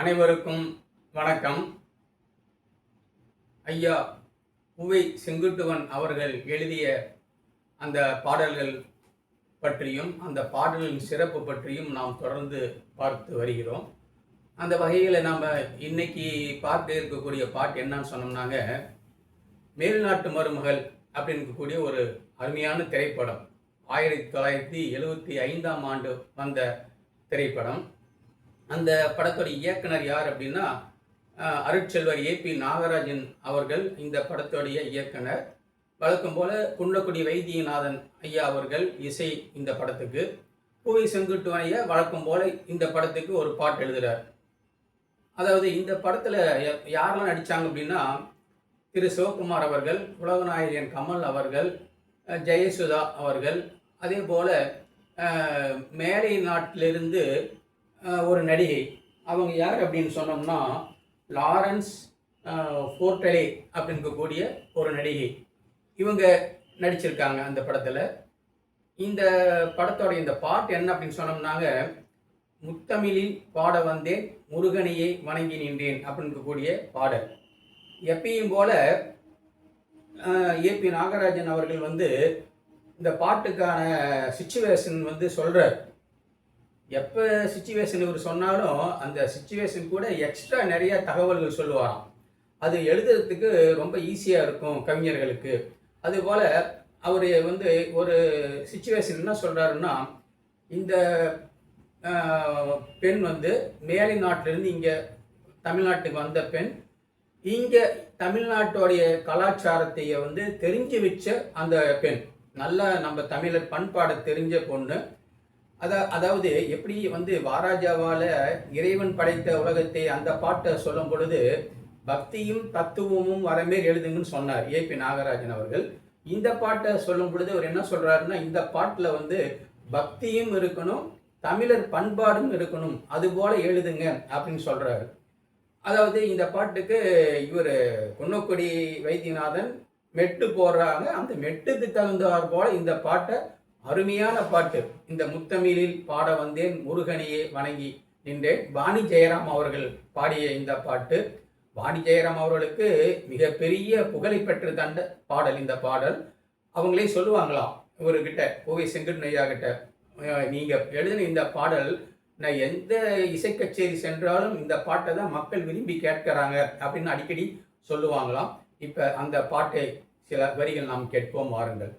அனைவருக்கும் வணக்கம். ஐயா உவை செங்குட்டுவன் அவர்கள் எழுதிய அந்த பாடல்கள் பற்றியும் அந்த பாடலின் சிறப்பு பற்றியும் நாம் தொடர்ந்து பார்த்து வருகிறோம். அந்த வகையில் நாம் இன்னைக்கு பார்க்க இருக்கக்கூடிய பாட்டு என்னன்னு சொன்னோம்னாங்க மேல்நாட்டு மருமகள் அப்படின்னு கூடிய ஒரு அருமையான திரைப்படம். ஆயிரத்தி தொள்ளாயிரத்தி எழுவத்தி ஐந்தாம் ஆண்டு வந்த திரைப்படம். அந்த படத்துடைய இயக்குனர் யார் அப்படின்னா அருட்செல்வர் ஏபி நாகராஜன் அவர்கள் இந்த படத்துடைய இயக்குனர். வழக்கம் போல குன்னக்குடி வைத்தியநாதன் ஐயா அவர்கள் இசை இந்த படத்துக்கு. பூவை செங்குட்டுவன் ஐயா வழக்கம் போல இந்த படத்துக்கு ஒரு பாட்டு எழுதுகிறார் அதாவது இந்த படத்தில் யாரெல்லாம் நடித்தாங்க அப்படின்னா திரு சிவகுமார் அவர்கள் உலகநாயகன் கமல் அவர்கள் ஜெயசுதா அவர்கள். அதே போல் மேலை நாட்டிலிருந்து ஒரு நடிகை. அவங்க யார் அப்படின்னு சொன்னோம்னா லாரன்ஸ் ஃபோர்டலே ஃபோர்டலே அப்படிங்கக்கூடிய ஒரு நடிகை. இவங்க நடிச்சிருக்காங்க அந்த படத்தில். இந்த படத்தோட இந்த பாட்டு என்ன அப்படின்னு சொன்னோம்னாங்க முத்தமிழில் பாட வந்தேன் முருகனையை வணங்கி நின்றேன் அப்படிங்கக்கூடிய பாடல். எப்பயும் போல ஏபி நாகராஜன் அவர்கள் வந்து இந்த பாட்டுக்கான சுச்சுவேஷன் வந்து சொல்கிறார் எப்போ சுச்சுவேஷன் இவர் சொன்னாலும் அந்த சுச்சுவேஷன் கூட எக்ஸ்ட்ரா நிறைய தகவல்கள் சொல்லுவாராம். அது எழுதுறதுக்கு ரொம்ப ஈஸியாக இருக்கும் கவிஞர்களுக்கு. அதுபோல் அவர் வந்து ஒரு சுச்சுவேஷன் என்ன சொல்கிறாருன்னா இந்த பெண் வந்து மேலை நாட்டிலேருந்து இங்கே தமிழ்நாட்டுக்கு வந்த பெண் இங்கே தமிழ்நாட்டுடைய கலாச்சாரத்தையே வந்து தெரிஞ்சு வச்ச அந்த பெண். நல்ல நம்ம தமிழர் பண்பாடை தெரிஞ்ச பொண்ணு அத அதாவது எப்படி வந்து வாராஜாவால் இறைவன் படைத்த உலகத்தை அந்த பாட்டை சொல்லும் பொழுது பக்தியும் தத்துவமும் வரமேல் எழுதுங்கன்னு சொன்னார் ஏபி நாகராஜன் அவர்கள். இந்த பாட்டை சொல்லும் பொழுது அவர் என்ன சொல்கிறாருன்னா இந்த பாட்டில் வந்து பக்தியும் இருக்கணும் தமிழர் பண்பாடும் இருக்கணும் அதுபோல் எழுதுங்க அப்படின்னு சொல்கிறாரு அதாவது இந்த பாட்டுக்கு இவர் குன்னக்குடி வைத்தியநாதன் மெட்டு போடுறாங்க அந்த மெட்டுக்கு தகுந்தாற் போல் இந்த பாட்டை அருமையான பாட்டு. இந்த முத்தமிழில் பாட வந்தேன் முருகனையே வணங்கி நின்றேன். வாணி ஜெயராம் அவர்கள் பாடிய இந்த பாட்டு. வாணி ஜெயராம் அவர்களுக்கு மிகப்பெரிய புகழை பெற்று தந்த பாடல் இந்த பாடல். அவங்களே சொல்லுவாங்களாம் இவர்கிட்ட கோவை செங்கட் ஐயா கிட்ட நீங்கள் எழுதின இந்த பாடல் நான் எந்த இசைக்கச்சேரி சென்றாலும் இந்த பாட்டை தான் மக்கள் விரும்பி கேட்கிறாங்க அப்படின்னு அடிக்கடி சொல்லுவாங்களாம். இப்போ அந்த பாட்டை சில வரிகள் நாம் கேட்போம் வாருங்கள்.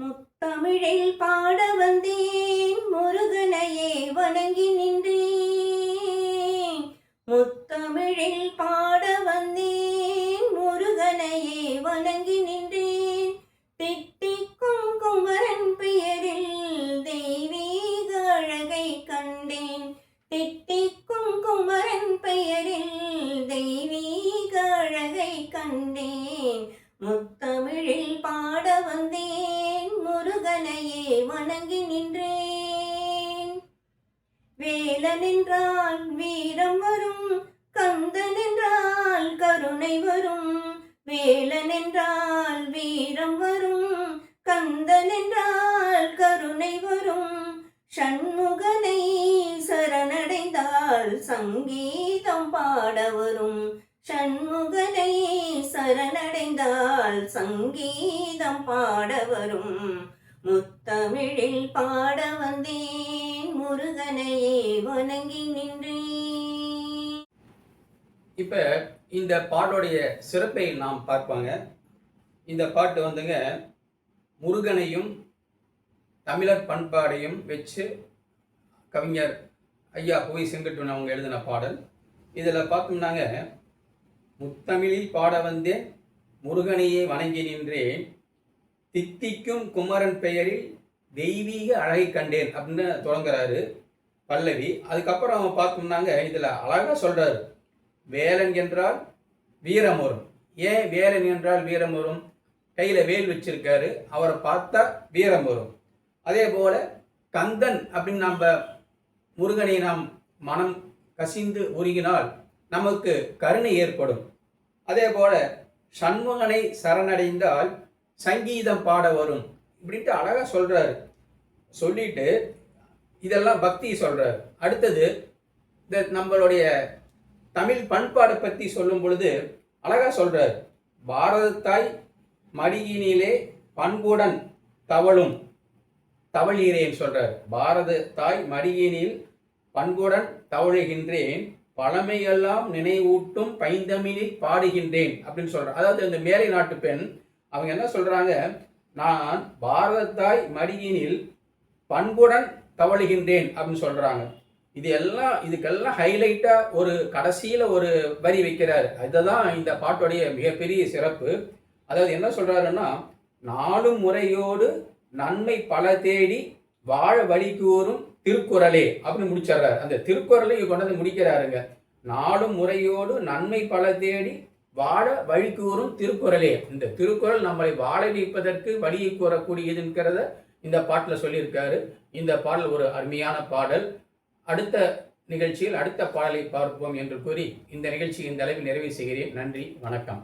முத்தமிழில் பாட வந்தேன் முருகனையே வணங்கி நின்றேன். முத்தமிழில் வேலன் என்றால் வீரம் வரும் கந்தன் என்றால் கருணை வரும். வேலன் என்றால் வீரம் வரும் கந்தன் என்றால் கருணை வரும். சண்முகனை சரணடைந்தால் சங்கீதம் பாட வரும். சண்முகனை சரணடைந்தால் சங்கீதம் பாட வரும். முத்தமிழில் பாட வந்தேன் முருகனையே வணங்கி நின்றேன். இப்ப இந்த பாட்டோடைய சிறப்பை நாம் பார்ப்பாங்க. இந்த பாட்டு வந்துங்க முருகனையும் தமிழர் பண்பாடையும் வச்சு கவிஞர் ஐயா புவி செங்கட்டுவன் அவங்க எழுதின பாடல். இதில் பார்த்தோம்னாங்க முத்தமிழில் பாட வந்தேன் முருகனையே வணங்கி நின்றேன். தித்திக்கும் குமரன் பெயரில் தெய்வீக அழகை கண்டேன் அப்படின்னு தொடங்குறாரு பல்லவி. அதுக்கப்புறம் பார்த்தோம்னாங்க இதில் அழகாக சொல்கிறார் வேலன் என்றால் வீரம் வரும் ஏன் வேலன் என்றால் வீரம் வரும் கையில் வேல் வச்சிருக்காரு அவரை பார்த்தா வீரம் வரும் அதே போல் கந்தன் அப்படின்னு நம்ம முருகனை நாம் மனம் கசிந்து உருகினால் நமக்கு கருணை ஏற்படும். அதே போல சண்முகனை சரணடைந்தால் சங்கீதம் பாட வரும் இப்படின்ட்டு அழகாக சொல்கிறாரு சொல்லிட்டு இதெல்லாம் பக்தி சொல்கிறார் அடுத்தது இந்த நம்மளுடைய தமிழ் பண்பாடை பற்றி சொல்லும் பொழுது அழகா சொல்கிறார் பாரதத்தாய் மடியினிலே பண்புடன் தவழும் தவழீரேன் சொல்கிறார் பாரத தாய் மடியினில் பண்புடன் தவழுகின்றேன் பழமையெல்லாம் நினைவூட்டும் பைந்தமிழில் பாடுகின்றேன் அப்படின்னு சொல்கிறார் அதாவது இந்த மேலை நாட்டு பெண் அவங்க என்ன சொல்றாங்க? நான் பாரதத்தாய் மடியினில் பண்புடன் தவழுகின்றேன் அப்படின்னு சொல்றாங்க. இது எல்லாம் இதுக்கெல்லாம் ஹைலைட்டா ஒரு கடைசியில ஒரு வரி வைக்கிறாரு. அதுதான் இந்த பாட்டுடைய மிகப்பெரிய சிறப்பு. அதாவது என்ன சொல்றாருன்னா நாலு முறையோடு நன்மை பல தேடி வாழ வழி கூறும் திருக்குறளே அப்படின்னு முடிச்சிடுறாரு. அந்த திருக்குறளை கொண்டு வந்து முடிக்கிறாருங்க. நாலு முறையோடு நன்மை பல தேடி வாழ வழி கூறும் திருக்குறளே. இந்த திருக்குறள் நம்மளை வாழ வைப்பதற்கு வழியை கூறக்கூடியதுங்கிறத இந்த பாட்டில் சொல்லியிருக்காரு. இந்த பாடல் ஒரு அருமையான பாடல். அடுத்த நிகழ்ச்சியில் அடுத்த பாடலை பார்ப்போம் என்று கூறி இந்த நிகழ்ச்சி இந்த அளவில் நிறைவு செய்கிறேன். நன்றி வணக்கம்.